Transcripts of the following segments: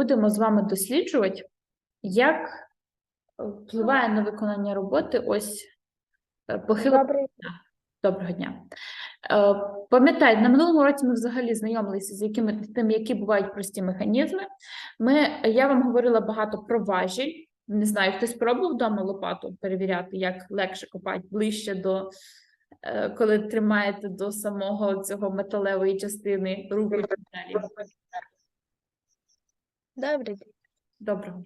будемо з вами досліджувати, як е, впливає на виконання роботи ось е, похила Доброго дня. Е, Пам'ятаєте, на минулому році ми взагалі знайомилися з якими тим, які бувають прості механізми. Ми, я вам говорила багато про важіль. Не знаю, хтось пробував вдома лопату перевіряти, як легше копати ближче до коли тримаєте до самого цього металевої частини руку. Добрий день. Доброго.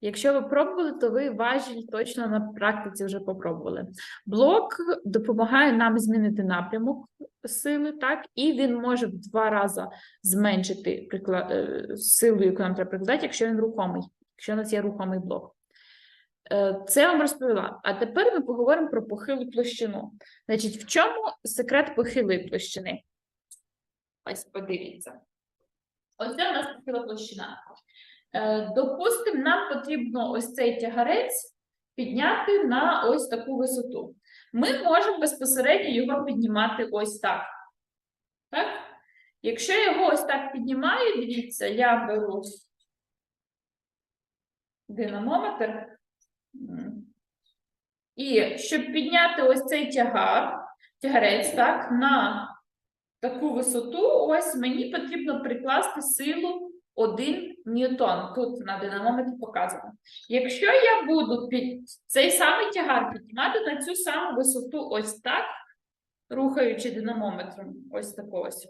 Якщо ви пробували, то ви важіль точно на практиці вже попробували. Блок допомагає нам змінити напрямок сили, так, і він може в два рази зменшити прикла... е, силу, яку нам треба прикладати, якщо він рухомий, якщо у нас є рухомий блок. Е, Це я вам розповіла. А тепер ми поговоримо про похилу площину. Значить, в чому секрет похилої площини? Ось подивіться. Ось це у нас похила площина. Е, Допустимо, нам потрібно ось цей тягарець підняти на ось таку висоту. Ми можемо безпосередньо його піднімати ось так. Так? Якщо я його ось так піднімаю, дивіться, я беру динамометр. І щоб підняти ось цей тягар, тягарець, так, на таку висоту, ось мені потрібно прикласти силу 1 ньютон. Тут на динамометрі показано. Якщо я буду під цей самий тягар піднімати на цю саму висоту ось так, рухаючи динамометром, ось так ось.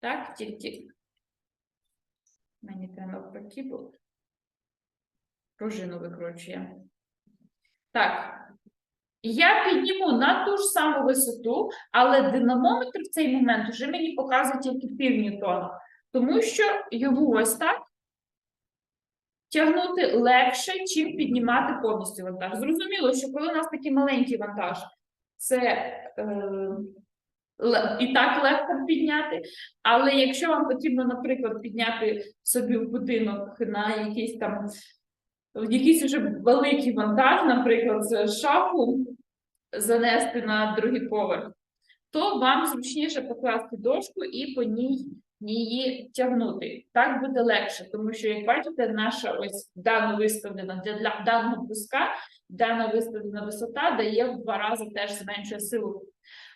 Так, тільки мені навпаки, бо пружину викручує. Так. Я підніму на ту ж саму висоту, але динамометр в цей момент вже мені показує тільки пів ньютона. Тому що його ось так тягнути легше, чим піднімати повністю вантаж. Зрозуміло, що коли у нас такий маленький вантаж, це е, і так легко підняти. Але якщо вам потрібно, наприклад, підняти собі в будинок на якийсь там якийсь уже великий вантаж, наприклад, з шафу занести на другий поверх, то вам зручніше покласти дошку і по ній її тягнути. Так буде легше, тому що, як бачите, наша ось дано виставлена для, даного бруска, дана виставлена висота дає в два рази теж зменшує силу.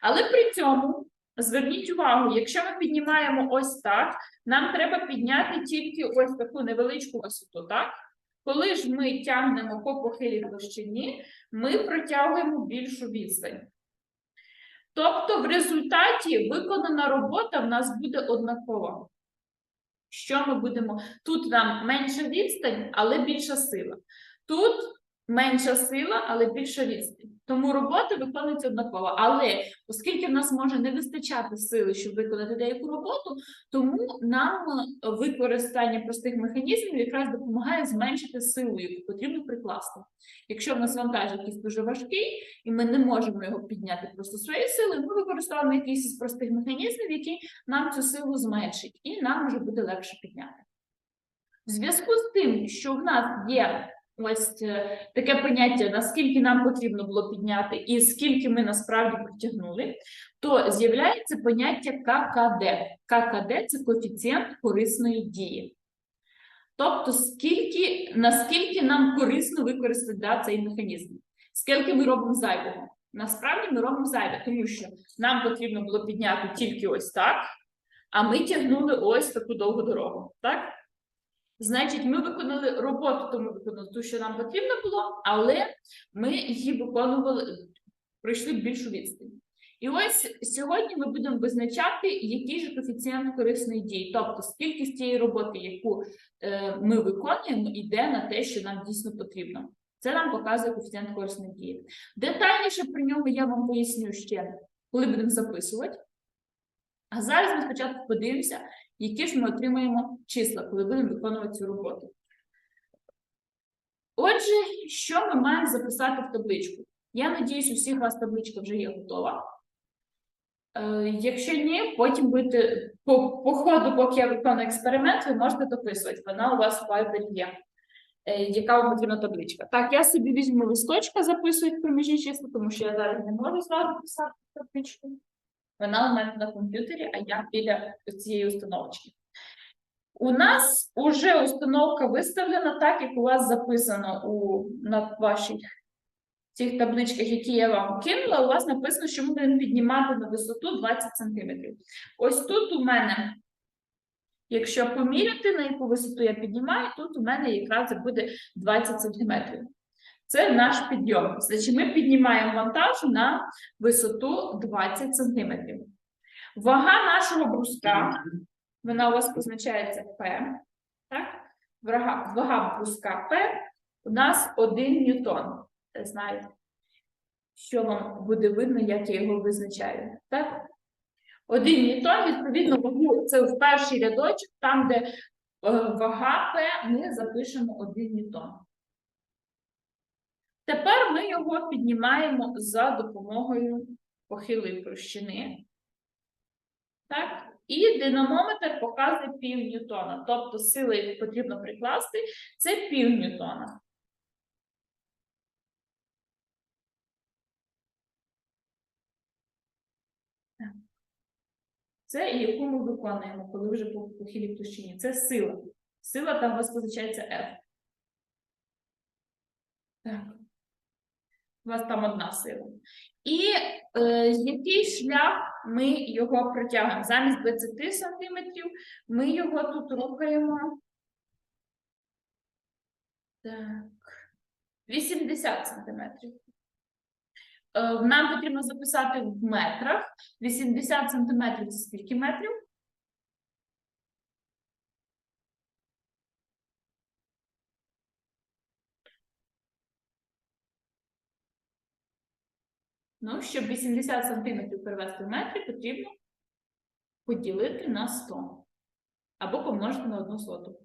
Але при цьому зверніть увагу, якщо ми піднімаємо ось так, нам треба підняти тільки ось таку невеличку висоту, так? Коли ж ми тягнемо по похилій площині, ми протягуємо більшу відстань. Тобто, в результаті виконана робота в нас буде однакова. Що ми будемо? Тут нам менша відстань, але більша сила. Тут менша сила, але більша відстань. Тому робота виконується однаково. Але оскільки в нас може не вистачати сили, щоб виконати деяку роботу, тому нам е, використання простих механізмів якраз допомагає зменшити силу, яку потрібно прикласти. Якщо в нас вантаж якийсь дуже важкий, і ми не можемо його підняти просто своєю силою, ми використовуємо якийсь із простих механізмів, який нам цю силу зменшить, і нам вже буде легше підняти. В зв'язку з тим, що в нас є ось е, таке поняття, наскільки нам потрібно було підняти, і скільки ми насправді притягнули, то з'являється поняття ККД. ККД це коефіцієнт корисної дії. Тобто, скільки, наскільки нам корисно використати да, цей механізм, скільки ми робимо зайвого. Насправді ми робимо зайве, тому що нам потрібно було підняти тільки ось так, а ми тягнули ось таку довгу дорогу. Так? Значить, ми виконали роботу, тому виконали ту, що нам потрібно було, але ми її виконували, пройшли більшу відстань. І ось сьогодні ми будемо визначати, який же коефіцієнт корисної дії, тобто скільки з тієї роботи, яку е, ми виконуємо, йде на те, що нам дійсно потрібно. Це нам показує коефіцієнт корисної дії. Детальніше про нього я вам поясню ще, коли будемо записувати. А зараз ми спочатку подивимося, які ж ми отримаємо числа, коли будемо виконувати цю роботу. Отже, що ми маємо записати в табличку? Я надіюсь, у всіх вас табличка вже є готова. Е, якщо ні, потім будете по, по ходу, поки я виконую експеримент, ви можете дописувати. Вона у вас в Viber є. Е, яка вам потрібна табличка? Так, я собі візьму листочка, записую проміжні числа, тому що я зараз не можу зразу писати табличку. Вона у мене на комп'ютері, а я біля цієї установочки. У нас уже установка виставлена так, як у вас записано у на ваших цих табличках, які я вам кинула. У вас написано, що ми будемо піднімати на висоту 20 см. Ось тут у мене, якщо поміряти, на яку висоту я піднімаю, тут у мене якраз буде 20 см. Це наш підйом. Значить, ми піднімаємо вантаж на висоту 20 см. Вага нашого бруска, вона у вас позначається P, так? Вага, вага бруска P у нас 1 ньютон. Знаю, що вам буде видно, як я його визначаю. Так? 1 ньютон, відповідно, вагу це в перший рядочок, там, де е, вага P, ми запишемо 1 ньютон. Тепер ми його піднімаємо за допомогою похилої площини. Так? І динамометр показує пів ньютона. Тобто сили, яку потрібно прикласти, це пів ньютона. Це яку ми виконуємо, коли вже по похилій площині. Це сила. Сила там у вас позначається F. Так. У вас там одна сила. І е, який шлях ми його протягуємо? Замість 20 сантиметрів ми його тут рухаємо. Так. 80 сантиметрів. Е, Нам потрібно записати в метрах. 80 сантиметрів це скільки метрів? Ну, щоб 80 сантиметрів перевести в метри, потрібно поділити на 100. Або помножити на одну соту.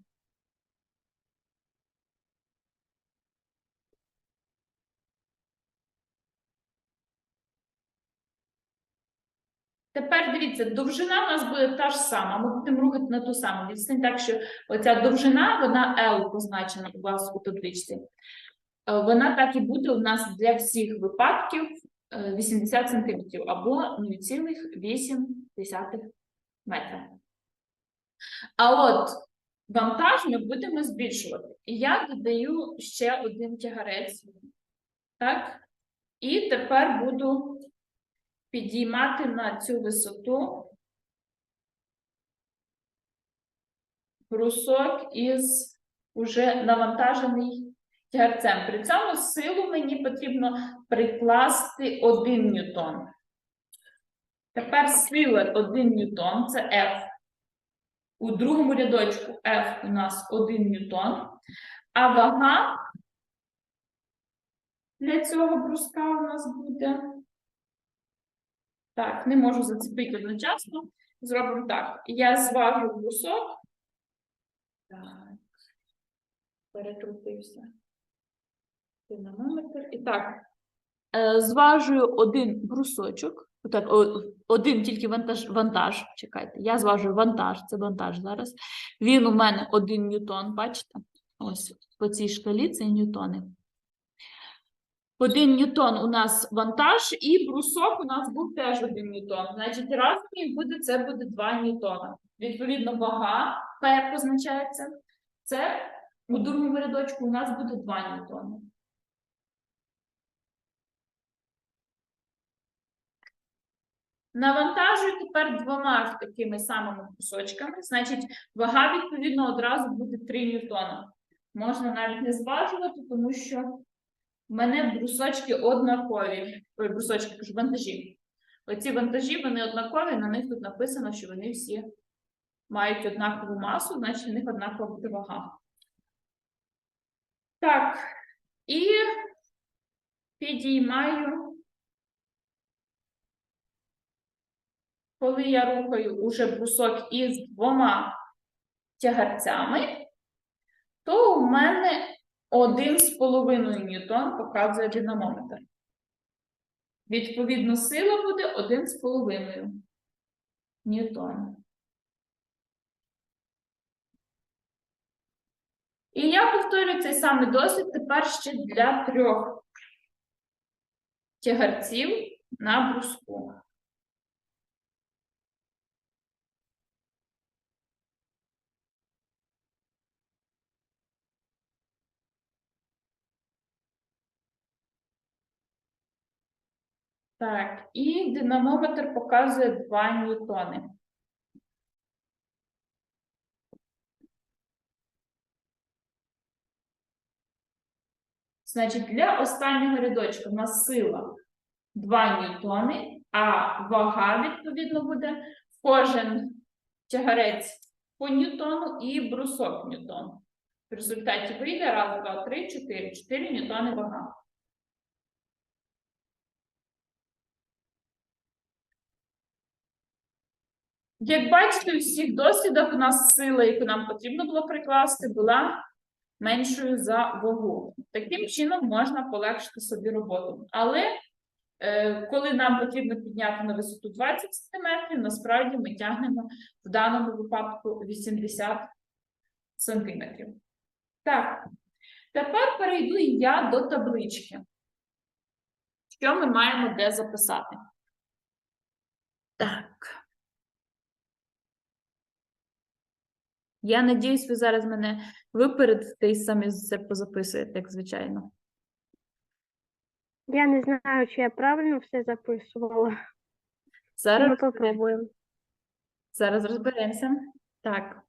Тепер дивіться, довжина у нас буде та ж сама. Ми будемо рухати на ту саму відстань, так що оця довжина, вона L позначена у вас у табличці. Е, Вона так і буде у нас для всіх випадків 80 см або 0,8 метра. А от вантаж ми будемо збільшувати. І я додаю ще один тягарець. Так? І тепер буду підіймати на цю висоту брусок із уже навантажений тягарцем. При цьому силу мені потрібно прикласти 1 ньютон. Тепер сила 1 ньютон це F. У другому рядочку F у нас 1 ньютон, а вага для цього бруска у нас буде. Так, не можу зацепити одночасно. Зробимо так. Я зважу брусок. Так. Перекрутився. Динамометр. І так. Е, Зважую один брусочок. Так, один тільки вантаж, вантаж. Чекайте, я зважую вантаж, це вантаж зараз. Він у мене один ньютон, бачите? Ось по цій шкалі це ньютони. Один ньютон у нас вантаж, і брусок у нас був теж один ньютон. Значить, разом їх буде це буде 2 ньютона. Відповідно, вага П позначається. Це у другому рядочку у нас буде 2 ньютони. Навантажую тепер двома такими самими кусочками. Значить, вага, відповідно, одразу буде 3 ньютона. Можна навіть не зважувати, тому що в мене брусочки однакові. Ой, брусочки, кажу, вантажі. Оці вантажі, вони однакові, на них тут написано, що вони всі мають однакову масу, значить в них однакова буде вага. Так, і підіймаю. Коли я рухаю уже брусок із двома тягарцями, то у мене один з половиною ньютон показує динамометр. Відповідно, сила буде один з половиною ньютон. І я повторю цей самий досвід тепер ще для трьох тягарців на бруску. Так, і динамометр показує 2 ньютони. Значить, для останнього рядочка в нас сила 2 ньютони, а вага, відповідно, буде кожен тягарець по ньютону і брусок ньютон. В результаті вийде раз, два, три, чотири. Чотири ньютони вага. Як бачите, у всіх дослідах у нас сила, яку нам потрібно було прикласти, була меншою за вагу. Таким чином можна полегшити собі роботу. Але е, коли нам потрібно підняти на висоту 20 см, насправді ми тягнемо в даному випадку 80 см. Так, тепер перейду я до таблички. Що ми маємо де записати? Так. Я надіюсь, ви зараз мене випередите і самі все позаписуєте, як звичайно. Я не знаю, чи я правильно все записувала. Зараз, Ми попробуємо. зараз розберемося. Так,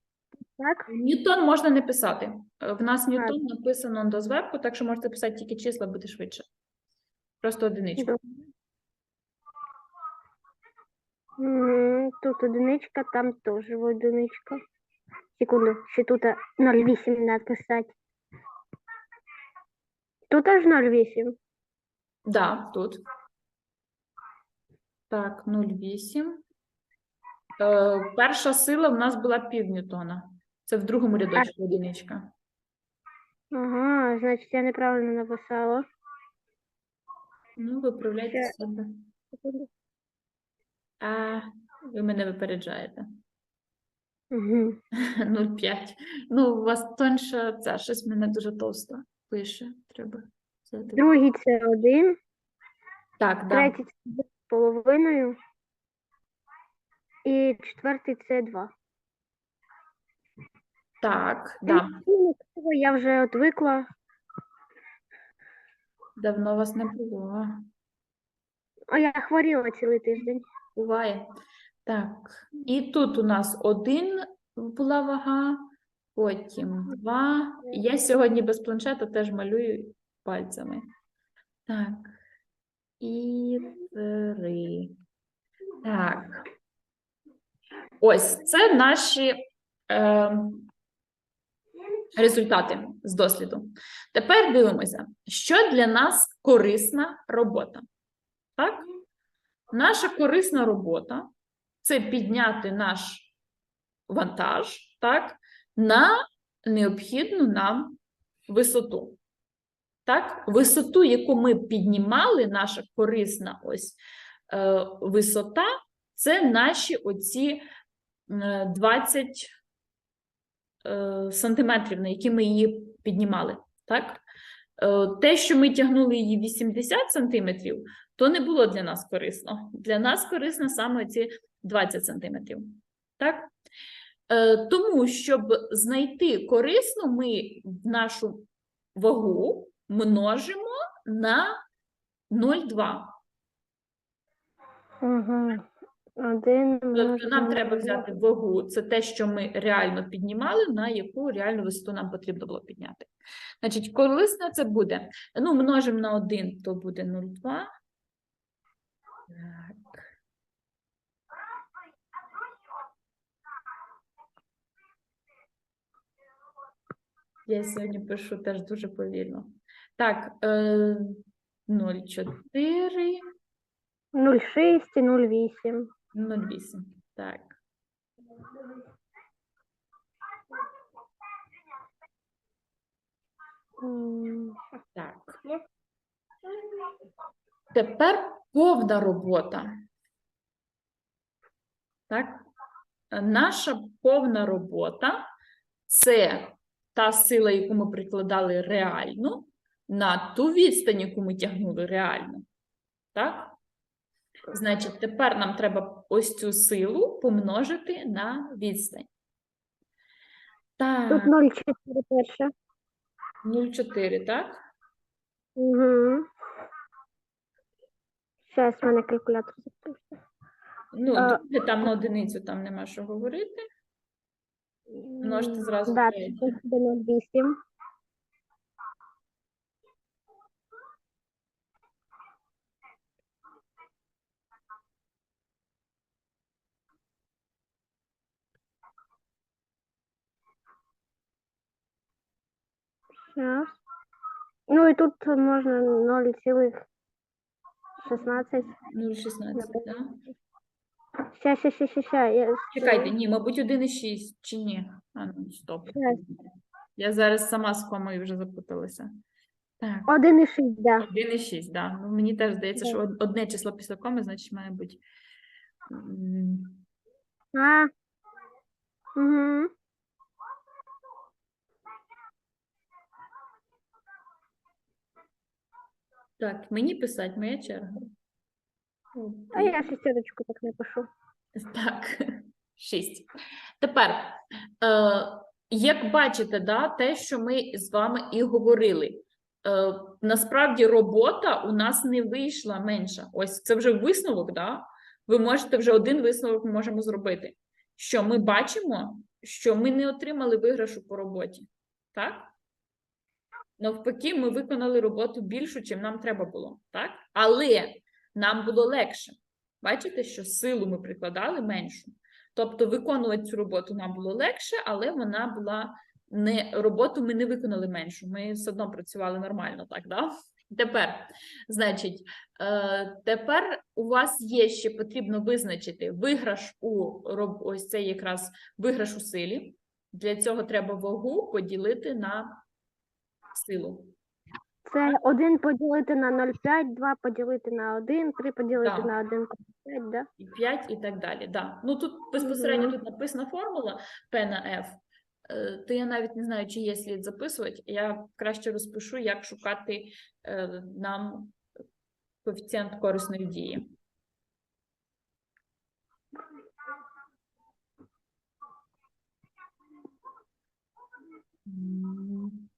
Так? Ньютон можна не писати. В нас Ньютон написано до зверху, так що можете писати тільки числа, буде швидше. Просто одиничку. Тут одиничка, там теж одиничка. Секунду, ще тут 0,8 написати. Тут аж 0,8. Да, тут. Так, 0,8. Е, перша сила в нас була пів Ньютона. Це в другому рядочку одиничка. Ага, значить я неправильно написала. Ну, виправляйте Ще- себе. Секунду. А, ви мене випереджаєте. Угу. 0,5. Ну, у вас тоньше це щось мене дуже товсто пише. Треба взяти. Другий це 1, Так, да. третій це два з половиною. І четвертий це 2. Так, да. Я вже отвикла. Давно вас не було. А я хворіла цілий тиждень. Буває. Так. І тут у нас один була вага, потім два. Я сьогодні без планшета теж малюю пальцями. Так. І три. Так. Ось це наші е, результати з досліду. Тепер дивимося, що для нас корисна робота. Так? Наша корисна робота це підняти наш вантаж так, на необхідну нам висоту. Так? Висоту, яку ми піднімали, наша корисна ось е, висота, це наші оці е, 20 е, сантиметрів, на які ми її піднімали. Так? Е, те, що ми тягнули її 80 сантиметрів, то не було для нас корисно. Для нас корисно саме ці 20 сантиметрів. Так? Е, тому, щоб знайти корисну, ми нашу вагу множимо на 0,2. Угу. Один Тобто нам треба взяти вагу, це те, що ми реально піднімали, на яку реальну висоту нам потрібно було підняти. Значить, корисна це буде. Ну, множимо на 1, то буде 0,2. Я сьогодні пишу теж дуже повільно. Так, е, 0,4. 0,6 і 0,8. 0,8. Так. М, Так. Тепер повна робота. Так? Наша повна робота це та сила, яку ми прикладали реально, на ту відстань, яку ми тягнули реально. Так? Значить, тепер нам треба ось цю силу помножити на відстань. Так, Тут 0,4 перша. 0,4, так? Угу. Зараз в мене калькулятор запустився. Ну, А, друге, там на одиницю там нема що говорити. Множте зразу Да, п'ять. 31,8. Сейчас. Ну и тут можно 0,16. 0,16, да? Сейчас, сейчас, сейчас, сейчас. Я... Чекайте, ні, мабуть, 1,6 чи ні? А, ну, стоп. Щас. Я зараз сама з комою вже запуталася. Так, 1,6, да. 1,6, да. Ну, мені теж здається, що од- одне число після коми, значить, має бути. м, А. Угу. Так, мені писати, моя черга. А я шестерочку так напишу. Так, шість. Тепер, е, як бачите, да, те, що ми з вами і говорили. Е, насправді робота у нас не вийшла менша. Ось це вже висновок, да? Ви можете вже один висновок можемо зробити. Що ми бачимо, що ми не отримали виграшу по роботі. Так? Навпаки, ми виконали роботу більшу, чим нам треба було. Так? Але нам було легше. Бачите, що силу ми прикладали меншу. Тобто виконувати цю роботу нам було легше, але вона була не роботу ми не виконали меншу. Ми все одно працювали нормально, так, да? Тепер, значить, е, тепер у вас є ще потрібно визначити виграш у ось це якраз виграш у силі. Для цього треба вагу поділити на силу. Це 1 поділити на 0,5, 2 поділити на 1, 3 поділити Так. на 1,5, да? і 5 і так далі. Да. Ну тут безпосередньо Мгм. тут написана формула P на F, е, то я навіть не знаю, чи є слід записувати. Я краще розпишу, як шукати е, нам коефіцієнт корисної дії. М,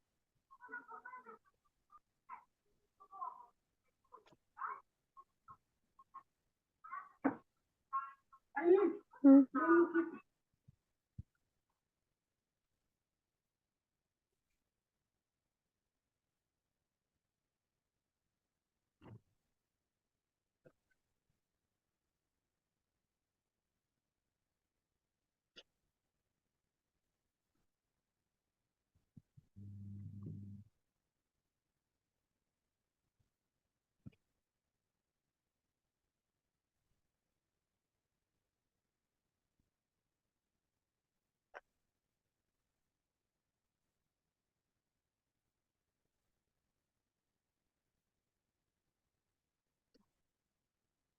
Мгм.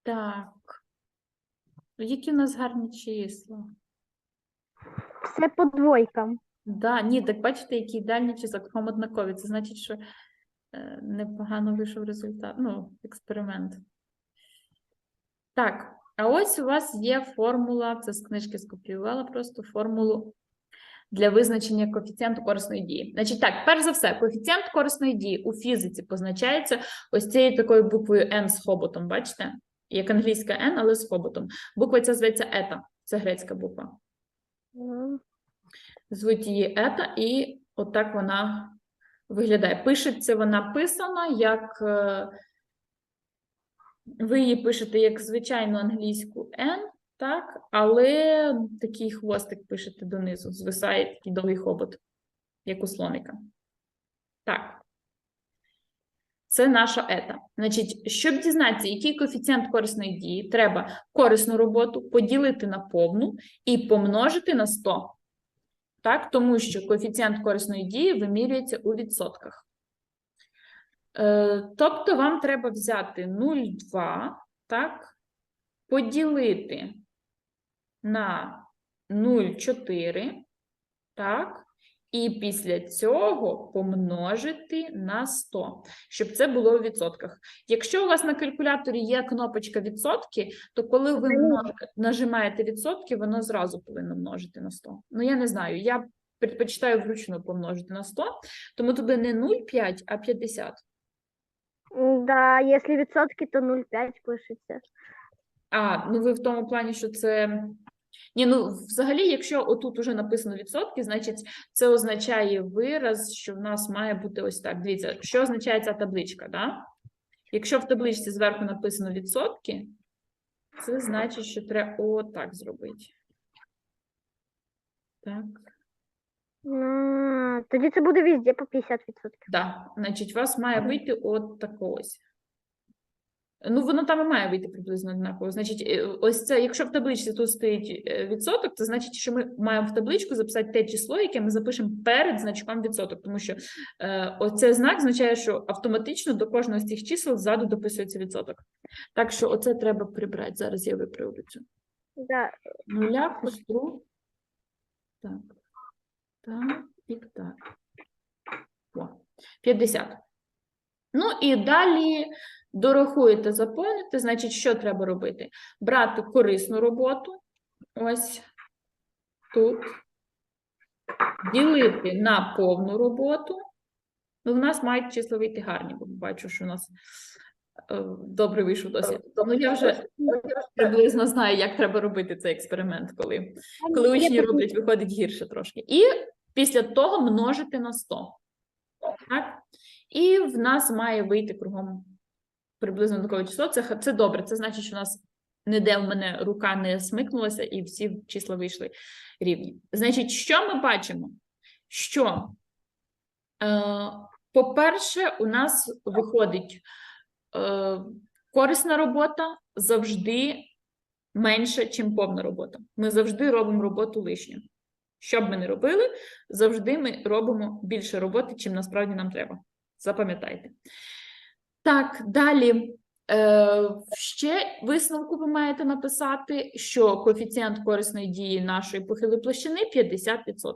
Так. Які у нас гарні числа? Все по двойкам. Да, ні, так бачите, які ідеальні числа кругом однакові. Це значить, що е, непогано вийшов результат, ну, експеримент. Так, а ось у вас є формула, це з книжки скопіювала просто формулу для визначення коефіцієнту корисної дії. Значить, так, перш за все, коефіцієнт корисної дії у фізиці позначається ось цією такою буквою N з хоботом, бачите? Як англійська N, але з хоботом. Буква ця зветься ета, це грецька буква. Звуть її ета, і отак вона виглядає. Пишеться вона писана, як е, ви її пишете як звичайну англійську N, так, але такий хвостик пишете донизу, звисає такий довгий хобот, як у слоника. Так. Це наша ета. Значить, щоб дізнатися, який коефіцієнт корисної дії, треба корисну роботу поділити на повну і помножити на 100. Так, тому що коефіцієнт корисної дії вимірюється у відсотках. Е, тобто вам треба взяти 0,2, так, поділити на 0,4, так, і після цього помножити на 100, щоб це було у відсотках. Якщо у вас на калькуляторі є кнопочка відсотки, то коли ви нажимаєте відсотки, воно зразу повинно множити на 100. Ну, я не знаю, я предпочитаю вручну помножити на 100, тому туди не 0,5, а 50. М, Да, если відсотки, то 0,5 пишеться. А, ну ви в тому плані, що це. Ні, ну взагалі, якщо отут уже написано відсотки, значить це означає вираз, що в нас має бути ось так. Дивіться, що означає ця табличка, да? Якщо в табличці зверху написано відсотки, це значить, що треба отак зробити. Так. А, Тоді це буде везде по 50%. Да, значить, у вас має вийти от таке ось. Ну, воно там і має вийти приблизно однаково. Значить, е, ось це, якщо в табличці тут стоїть е, відсоток, це значить, що ми маємо в табличку записати те число, яке ми запишемо перед значком відсоток, тому що е, оце знак означає, що автоматично до кожного з цих чисел ззаду дописується відсоток. Так що оце треба прибрати. Зараз я виправлю цю. Да. Нуля костру. Так. Так, і так. О, 50. Ну і далі дорахуєте, заповните, значить, що треба робити? Брати корисну роботу, ось тут, ділити на повну роботу. Ну, в нас мають числа вийти гарні, бо бачу, що у нас е, добре вийшов досвід. Ну, я вже приблизно знаю, як треба робити цей експеримент, коли коли учні роблять, виходить гірше трошки. І після того множити на 100. Так? І в нас має вийти кругом приблизно таке число. Це, це добре. Це значить, що у нас ніде в мене рука не смикнулася, і всі числа вийшли рівні. Значить, що ми бачимо? Що, е, по-перше, у нас виходить е, корисна робота завжди менше, чим повна робота. Ми завжди робимо роботу лишню. Що б ми не робили, завжди ми робимо більше роботи, чим насправді нам треба. Запам'ятайте. Так, далі. Е, ще висновку ви маєте написати, що коефіцієнт корисної дії нашої похилої площини 50%.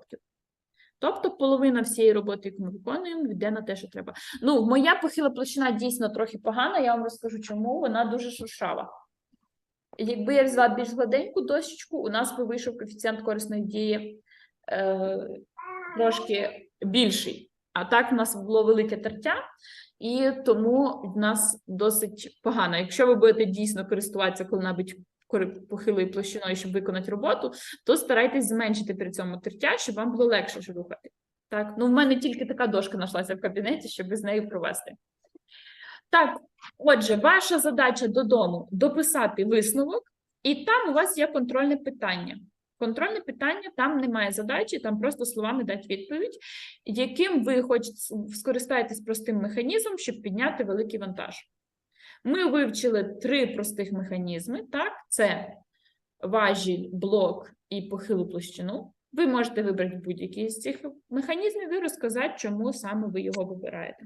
Тобто половина всієї роботи, яку ми виконуємо, йде на те, що треба. Ну, моя похила площина дійсно трохи погана, я вам розкажу, чому вона дуже шуршава. Якби я взяла більш гладеньку дощечку, у нас би вийшов коефіцієнт корисної дії е, трошки більший. А так в нас було велике тертя, і тому в нас досить погано. Якщо ви будете дійсно користуватися коли-небудь похилою площиною, щоб виконати роботу, то старайтесь зменшити при цьому тертя, щоб вам було легше рухати. Так, ну в мене тільки така дошка знайшлася в кабінеті, щоб з нею провести. Так, отже, ваша задача додому дописати висновок, і там у вас є контрольне питання. Контрольне питання там немає задачі, там просто словами дати відповідь, яким ви хочете скористаєтесь простим механізмом, щоб підняти великий вантаж. Ми вивчили три простих механізми. Так, це важіль, блок і похилу площину. Ви можете вибрати будь-який з цих механізмів і розказати, чому саме ви його вибираєте.